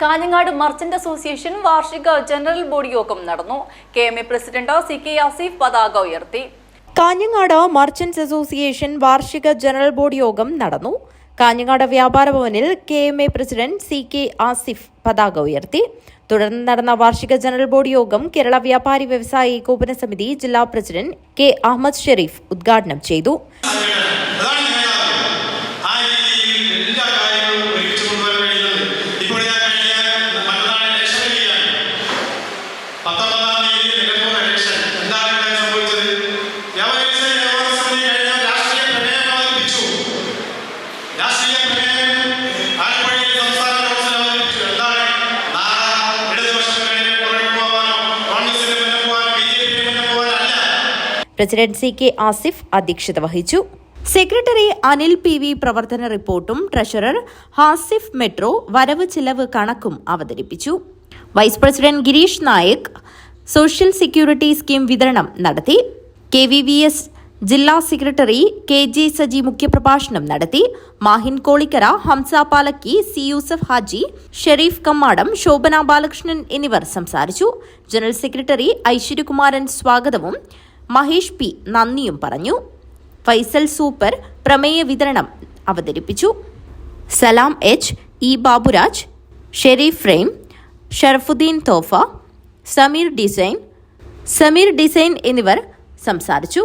Kanhangad merchant association വാർഷിക general body യോഗം നടന്നു. K M A president C K Asif പതാക ഉയർത്തി. കാഞ്ഞങ്ങാട് മർച്ചന്റ്സ് അസോസിയേഷൻ വാർഷിക ജനറൽ ബോഡി യോഗം നടന്നു. കാഞ്ഞങ്ങാട് വ്യാപാര ഭവനിൽ K M A president C K Asif പതാക ഉയർത്തി. തുടർന്ന് നടന്ന വാർഷിക ജനറൽ ബോഡി യോഗം കേരള വ്യാപാരി വ്യവസായ ഏകോപന സമിതി ജില്ലാ പ്രസിഡന്റ് കെ അഹമ്മദ് ഷെരീഫ് ഉദ്ഘാടനം ചെയ്തു. പ്രസിഡന്റ് സി കെ ആസിഫ് അധ്യക്ഷത വഹിച്ചു. സെക്രട്ടറി അനിൽ പി വി പ്രവർത്തന റിപ്പോർട്ടും ട്രഷറർ ഹാസിഫ് മെട്രോ വരവ് ചിലവ് കണക്കും അവതരിപ്പിച്ചു. Vice president Girish Nayak social security scheme വിതരണം നടത്തി. കെ വി വി എസ് ജില്ലാ സെക്രട്ടറി കെ ജെ സജി മുഖ്യപ്രഭാഷണം നടത്തി മാഹിൻ കോളിക്കര ഹംസ പാലക്കി സി യൂസഫ് ഹാജി ഷെരീഫ് കമ്മാടം ശോഭന ബാലകൃഷ്ണൻ എന്നിവർ സംസാരിച്ചു. ജനറൽ സെക്രട്ടറി ഐശ്വര്യകുമാരൻ സ്വാഗതവും മഹേഷ് പി നന്ദിയും പറഞ്ഞു. ഫൈസൽ സൂപ്പർ പ്രമേയ വിതരണം അവതരിപ്പിച്ചു. Salam H E Baburaj Sharif frame Sharafuddin തോഫ Sameer design Sameer design എന്നിവർ സംസാരിച്ചു.